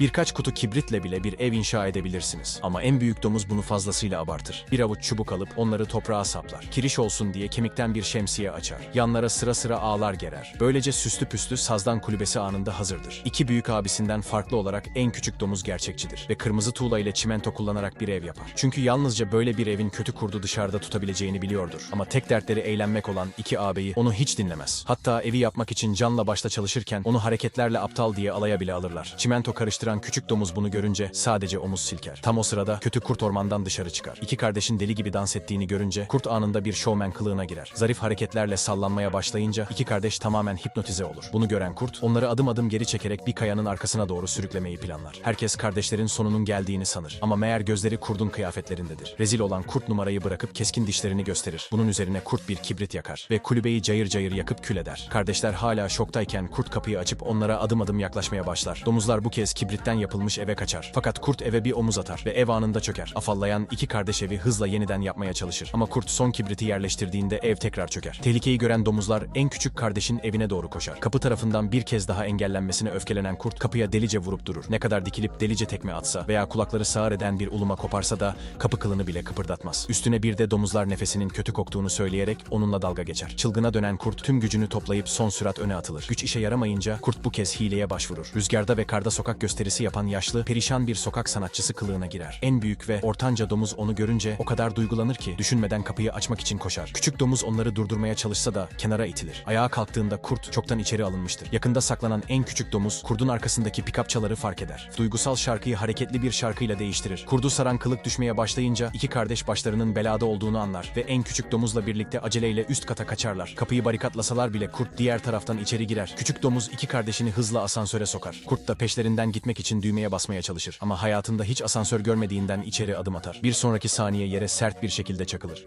Birkaç kutu kibritle bile bir ev inşa edebilirsiniz. Ama en büyük domuz bunu fazlasıyla abartır. Bir avuç çubuk alıp onları toprağa saplar. Kiriş olsun diye kemikten bir şemsiye açar. Yanlara sıra sıra ağlar gerer. Böylece süslü püslü sazdan kulübesi anında hazırdır. İki büyük abisinden farklı olarak en küçük domuz gerçekçidir. Ve kırmızı tuğla ile çimento kullanarak bir ev yapar. Çünkü yalnızca böyle bir evin kötü kurdu dışarıda tutabileceğini biliyordur. Ama tek dertleri eğlenmek olan iki ağabeyi onu hiç dinlemez. Hatta evi yapmak için canla başla çalışırken onu hareketlerle aptal diye alaya bile alırlar. Çimento karıştıran küçük domuz bunu görünce sadece omuz silker. Tam o sırada kötü kurt ormandan dışarı çıkar. İki kardeşin deli gibi dans ettiğini görünce kurt anında bir şovmen kılığına girer. Zarif hareketlerle sallanmaya başlayınca iki kardeş tamamen hipnotize olur. Bunu gören kurt onları adım adım geri çekerek bir kayanın arkasına doğru sürüklemeyi planlar. Herkes kardeşlerin sonunun geldiğini sanır. Ama meğer gözleri kurdun kıyafetlerindedir. Rezil olan kurt numarayı bırakıp keskin dişlerini gösterir. Bunun üzerine kurt bir kibrit yakar ve kulübeyi cayır cayır yakıp kül eder. Kardeşler hala şoktayken kurt kapıyı açıp onlara adım adım yaklaşmaya başlar. Domuzlar bu kez kibritten yapılmış eve kaçar. Fakat kurt eve bir omuz atar ve ev anında çöker. Afallayan iki kardeş evi hızla yeniden yapmaya çalışır. Ama kurt son kibriti yerleştirdiğinde ev tekrar çöker. Tehlikeyi gören domuzlar en küçük kardeşin evine doğru koşar. Kapı tarafından bir kez daha engellenmesine öfkelenen kurt kapıya delice vurup durur. Ne kadar dikilip delice tekme atsa veya kulakları sağır eden bir uluma koparsa da kapı kılını bile kıpırdatmaz. Üstüne bir de domuzlar nefesinin kötü koktuğunu söyleyerek onunla dalga geçer. Çılgına dönen kurt tüm gücünü toplayıp son sürat öne atılır. Güç işe yaramayınca kurt bu kez hileye başvurur. Rüzgarda ve karda sokak gösterisi yapan yaşlı, perişan bir sokak sanatçısı kılığına girer. En büyük ve ortanca domuz onu görünce o kadar duygulanır ki düşünmeden kapıyı açmak için koşar. Küçük domuz onları durdurmaya çalışsa da kenara itilir. Ayağa kalktığında kurt çoktan içeri alınmıştır. Yakında saklanan en küçük domuz kurdun arkasındaki pikap çaları fark eder. Duygusal şarkıyı hareketli bir şarkıyla değiştirir. Kurdu saran kılık düşmeye başlayınca iki kardeş başlarının belada olduğunu anlar ve en küçük domuzla birlikte aceleyle üst kata kaçarlar. Kapıyı barikatlasalar bile kurt diğer taraftan içeri girer. Küçük domuz iki kardeşini hızla asansöre sokar. Kurt da peşlerinden gitmek için düğmeye basmaya çalışır. Ama hayatında hiç asansör görmediğinden içeri adım atar. Bir sonraki saniye yere sert bir şekilde çakılır.